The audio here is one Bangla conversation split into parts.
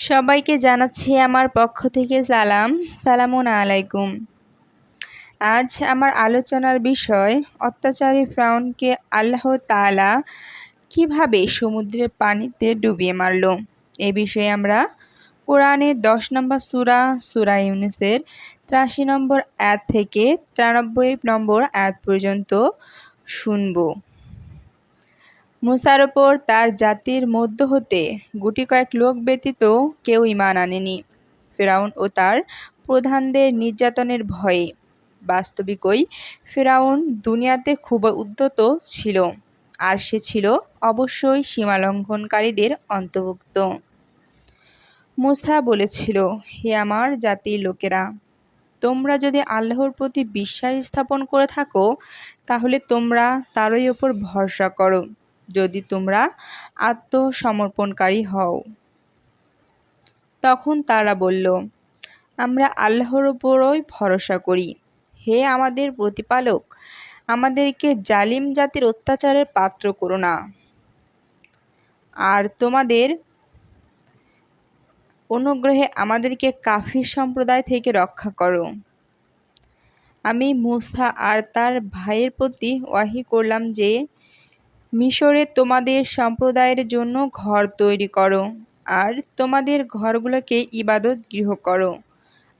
সবাইকে জানাচ্ছি আমার পক্ষ থেকে সালাম, সালামুন আলাইকুম। আজ আমার আলোচনার বিষয়, অত্যাচারী ফ্রাউনকে আল্লাহ তালা কীভাবে সমুদ্রের পানিতে ডুবিয়ে মারল? এ বিষয়ে আমরা কোরআনের দশ নম্বর সুরা সুরা ইউনিসের ত্রাশি নম্বর অ্যাদ থেকে তিরানব্বই নম্বর অ্যাদ পর্যন্ত শুনব। মুসার ওপর তার জাতির মধ্য হতে গুটি কয়েক লোক ব্যতীত কেউ ইমান আনেনি। ফেরাউন ও তার প্রধানদের নির্যাতনের ভয়ে বাস্তবিকই ফেরাউন দুনিয়াতে খুব উদ্যত ছিল আর সে ছিল অবশ্যই সীমালঙ্ঘনকারীদের অন্তর্ভুক্ত। মুসা বলেছিল, হে আমার জাতির লোকেরা, তোমরা যদি আল্লাহর প্রতি বিশ্বাস স্থাপন করে থাকো, তাহলে তোমরা তারই ওপর ভরসা করো। যদি তোমরা আত্মসমর্পণকারী হও। তখন তারা বলল, আমরা আল্লাহর ওপরই ভরসা করি। হে আমাদের প্রতিপালক, আমাদেরকে জালিম জাতির অত্যাচারের পাত্র করো না। আর তোমাদের অনুগ্রহে আমাদেরকে কাফির সম্প্রদায় থেকে রক্ষা করো। আমি মুসা আর তার ভাইয়ের প্রতি ওয়াহি করলাম যে মিশরে তোমাদের সম্প্রদায়ের জন্য ঘর তৈরি করো, আর তোমাদের ঘরগুলোকে ইবাদত গৃহ করো,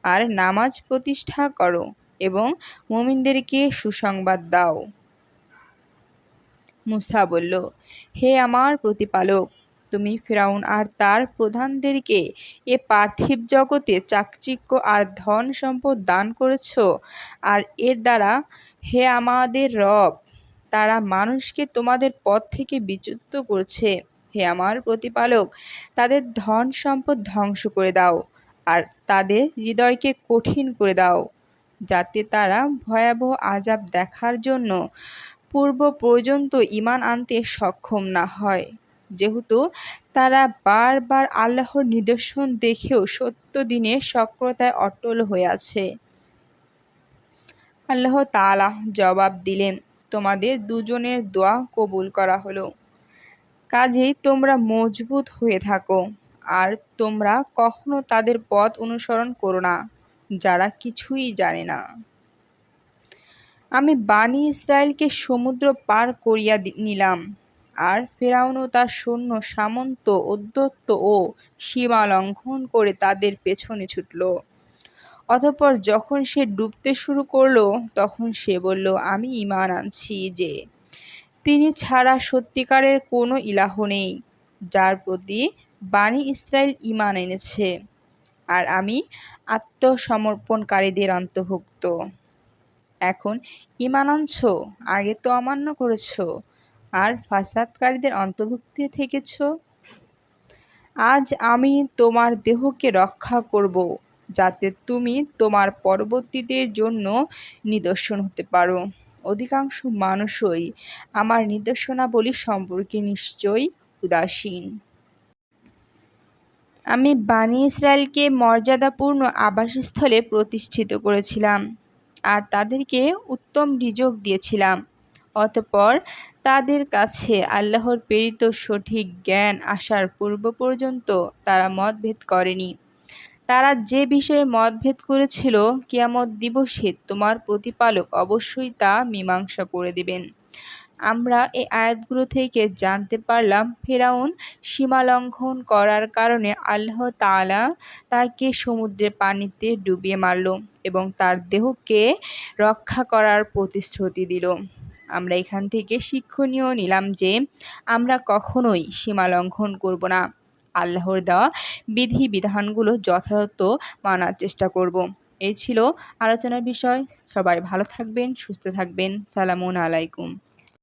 আর নামাজ প্রতিষ্ঠা করো এবং মুমিনদেরকে সুসংবাদ দাও। মুসা বলল, হে আমার প্রতিপালক, তুমি ফেরাউন আর তার প্রধানদেরকে এ পার্থিব জগতে চাকচিক্য আর ধন সম্পদ দান করেছ, আর এর দ্বারা হে আমাদের রব তারা মানুষকে তোমাদের পথ থেকে বিচ্যুত করছে। হে আমার প্রতিপালক, তাদের ধন সম্পদ ধ্বংস করে দাও আর তাদের হৃদয়কে কঠিন করে দাও, যাতে তারা ভয়াবহ আজাব দেখার জন্য পূর্ব পর্যন্ত ইমান আনতে সক্ষম না হয়। যেহেতু তারা বারবার আল্লাহর নিদর্শন দেখেও সত্য দিনে সক্রতায় অটল হয়ে আছে। আল্লাহ তালা জবাব দিলেন তোমাদের দুজনের দোয়া কবুল করা হলো। কাজেই তোমরা মজবুত হয়ে থাকো, আর তোমরা কখনো তাদের পথ অনুসরণ করো না, যারা কিছুই জানে না। আমি বাণী ইসরায়েলকে সমুদ্র পার করিয়া নিলাম, আর ফেরাউন ও তার সৈন্য সামন্ত উদ্যত্ত ও সীমা লঙ্ঘন করে তাদের পেছনে ছুটল। অতঃপর যখন সে ডুবতে শুরু করল, তখন সে বলল, আমি ইমান আনছি যে, তিনি ছাড়া সত্যিকারের কোনো ইলাহ নেই, যার প্রতি বাণী ইসরায়েল ইমান এনেছে, আর আমি আত্মসমর্পণকারীদের অন্তর্ভুক্ত। এখন ইমান আনছ, আগে তো অমান্য করেছ, আর ফাসাদকারীদের অন্তর্ভুক্ত থেকেছ। আজ আমি তোমার দেহকে রক্ষা করব যাতে তুমি তোমার পরবর্তীদের জন্য নিদর্শন হতে পারো। অধিকাংশ মানুষই আমার নির্দেশনাবলী সম্পর্কে নিশ্চয়ই উদাসীন। আমি বাণী ইসরায়েলকে মর্যাদাপূর্ণ আবাসস্থলে প্রতিষ্ঠিত করেছিলাম আর তাদেরকে উত্তম রিজোগ দিয়েছিলাম। অতপর তাদের কাছে আল্লাহর প্রেরিত সঠিক জ্ঞান আসার পূর্ব পর্যন্ত তারা মতভেদ করেনি। তারা যে বিষয়ে মতভেদ করেছিল, কিয়ামত দিবসে তোমার প্রতিপালক অবশ্যই তা মীমাংসা করে দিবেন। আমরা এই আয়াতগুলো থেকে জানতে পারলাম, ফেরাউন সীমা লঙ্ঘন করার কারণে আল্লাহ তালা তাকে সমুদ্রের পানিতে ডুবিয়ে মারল এবং তার দেহকে রক্ষা করার প্রতিশ্রুতি দিল। আমরা এখান থেকে শিক্ষণীয় নিলাম যে, আমরা কখনোই সীমা লঙ্ঘন করব না। আল্লাহর দেওয়া বিধি বিধানগুলো যথাযথ মানার চেষ্টা করব। এই ছিল আলোচনার বিষয়। সবাই ভালো থাকবেন, সুস্থ থাকবেন। সালামুন আলাইকুম।